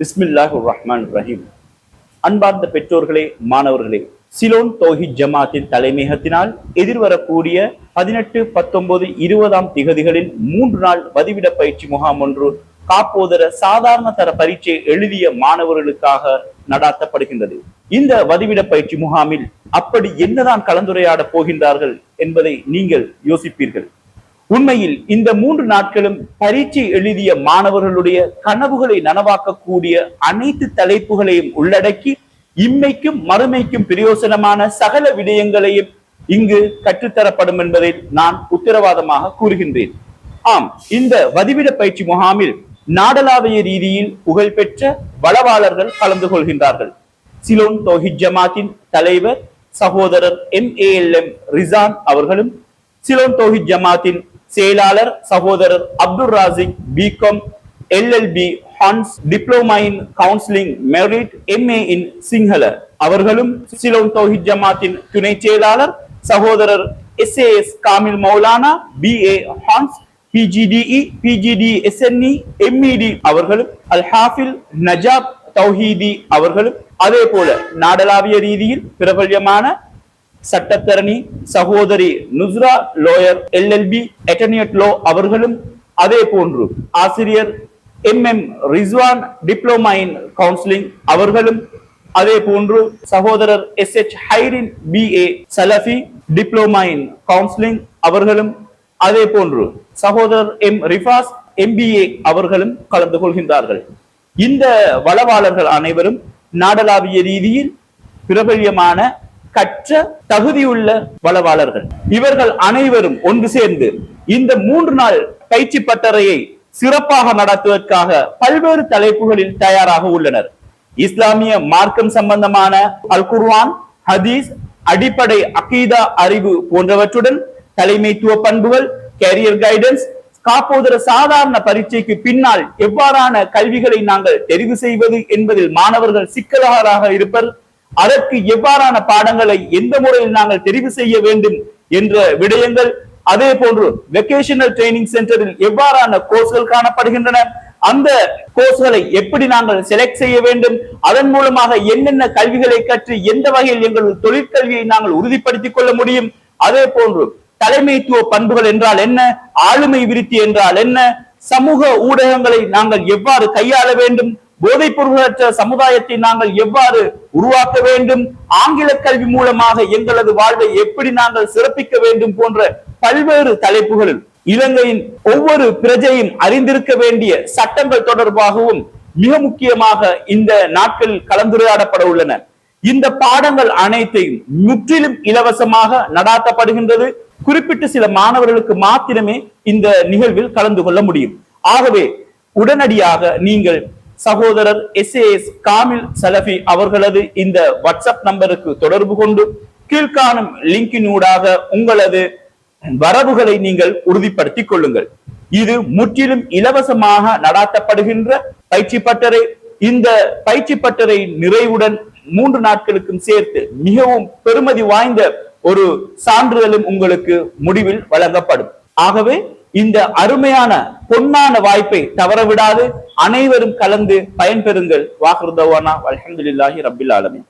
பிஸ்மில்லாஹ் ரஹ்மான் ரஹீம் அன்பார்ந்த பெற்றோர்களே மாணவர்களே சிலோன் தௌஹித் ஜமாத்தின் தலைமையகத்தினால் எதிர்வரக்கூடிய பதினெட்டு பத்தொன்பது இருபதாம் திகதிகளில் மூன்று நாள் வதிவிட பயிற்சி முகாம் ஒன்று காப்போதர சாதாரண தர பரீட்சை எழுதிய மாணவர்களுக்காக நடாத்தப்படுகின்றது. இந்த வதிவிட பயிற்சி முகாமில் அப்படி என்னதான் கலந்துரையாட போகின்றார்கள் என்பதை நீங்கள் யோசிப்பீர்கள். உண்மையில் இந்த மூன்று நாட்களும் பரீட்சை எழுதிய மாணவர்களுடைய கனவுகளை நனவாக்கக்கூடிய அனைத்து தலைப்புகளையும் உள்ளடக்கி இம்மைக்கும் மறுமைக்கும் பிரயோசனமான சகல விடயங்களையும் இங்கு கற்றுத்தரப்படும் என்பதை நான் உத்தரவாதமாக கூறுகின்றேன். ஆம் இந்த வதிவிட பயிற்சி முகாமில் நாடலாவிய ரீதியில் புகழ்பெற்ற வளவாளர்கள் கலந்து கொள்கின்றார்கள். சிலோன் தோஹித் ஜமாத்தின் தலைவர் சகோதரர் M A L M Rizan அவர்களும் சிலோன் தோஹித் ஜமாத்தின் செயலாளர் சகோதரர் Abdul Razik BCom LLB hons diploma in counselling merit MA in Sinhala அவர்களும் சிலோன் தௌஹித் ஜமாத்தின் துணை செயலாளர் சகோதரர் S A S Kamil Maulana B A Hons PGDE PGD SNE MEd அவர்களும் அல் ஹாஃபில் நஜாப் தௌஹீதி அவர்களும் அதே போல நாடளாவிய ரீதியில் பிரபல்யமான சட்டத்தரணி சகோதரி Nusra lawyer LLB attorney at law அவர்களும் அதே போன்று ஆசிரியர் M M Rizwan diploma in counselling அவர்களும் அதே போன்று சகோதரர் S H Hairin B A Salafi diploma in counselling அவர்களும் அதே போன்று சகோதரர் எம் ரிஃபாஸ் எம்பிஏ அவர்களும் கலந்து கொள்கின்றார்கள். இந்த வளவாளர்கள் அனைவரும் நாடளாவிய ரீதியில் பிரபல்யமான கற்ற தகுதியுள்ள வளவாளர்கள். இவர்கள் அனைவரும் ஒன்று சேர்ந்து இந்த மூன்று நாள் பயிற்சி பட்டறையை சிறப்பாக நடத்துவதற்காக பல்வேறு தலைப்புகளில் தயாராக உள்ளனர். இஸ்லாமிய மார்க்கம் சம்பந்தமான அல் குர்வான் ஹதீஸ் அடிப்படை அகீதா அறிவு போன்றவற்றுடன் தலைமைத்துவ பண்புகள் கேரியர் கைடன்ஸ் காப்போதர சாதாரண பரீட்சைக்கு பின்னால் எவ்வாறான கல்விகளை நாங்கள் தெரிவு செய்வது என்பதில் மாணவர்கள் சிக்கலாக இருப்பர். அதற்கு எவ்வாறான பாடங்களை எந்த முறையில் நாங்கள் தெரிவு செய்ய வேண்டும் என்ற விடயங்கள் அதே போன்று வெக்கேஷனல் ட்ரைனிங் சென்டரில் எவ்வாறான கோர்ஸ்கள் காணப்படுகின்றன அந்த கோர்ஸ்களை எப்படி நாங்கள் செலக்ட் செய்ய வேண்டும் அதன் மூலமாக என்னென்ன கல்விகளை கற்று எந்த வகையில் எங்கள் தொழிற்கல்வியை நாங்கள் உறுதிப்படுத்திக் கொள்ள முடியும் அதே போன்று தலைமைத்துவ பண்புகள் என்றால் என்ன ஆளுமை விருத்தி என்றால் என்ன சமூக ஊடகங்களை நாங்கள் எவ்வாறு கையாள வேண்டும் போதைப் பொருளற்ற சமுதாயத்தை நாங்கள் எவ்வாறு உருவாக்க வேண்டும்? ஆங்கில கல்வி மூலமாக எங்களது வாழ்வை எப்படி நாங்கள் சிறப்பிக்க வேண்டும் போன்ற பல்வேறு தலைப்புகளில் இலங்கையின் ஒவ்வொரு பிரஜையும் அறிந்திருக்க வேண்டிய சட்டங்கள் தொடர்பாகவும் மிக முக்கியமாக இந்த நாட்கள் கலந்துரையாடப்பட உள்ளன. இந்த பாடங்கள் அனைத்தையும் முற்றிலும் இலவசமாக நடாத்தப்படுகின்றது. குறிப்பிட்ட சில மாணவர்களுக்கு மாத்திரமே இந்த நிகழ்வில் கலந்து கொள்ள முடியும். ஆகவே உடனடியாக நீங்கள் சகோதரர் எஸ் ஏ எஸ் காமில் சலஃபி அவர்களது இந்த வாட்ஸ்அப் நம்பருக்கு தொடர்பு கொண்டு கீழ்காணும் லிங்கினூடாக உங்களது வரவுகளை நீங்கள் உறுதிப்படுத்திக் கொள்ளுங்கள். இது முற்றிலும் இலவசமாக நடாத்தப்படுகின்ற பயிற்சி பட்டறை. இந்த பயிற்சி பட்டறை நிறைவுடன் மூன்று நாட்களுக்கும் சேர்த்து மிகவும் பெருமதி வாய்ந்த ஒரு சான்றிதழும் உங்களுக்கு முடிவில் வழங்கப்படும். ஆகவே இந்த அருமையான பொன்னான வாய்ப்பை தவறவிடாது. அனைவரும் கலந்து பயன்பெறுங்கள். வாக்குறுதவானா அலமதுல்லாஹி ரபில் ஆலமின்.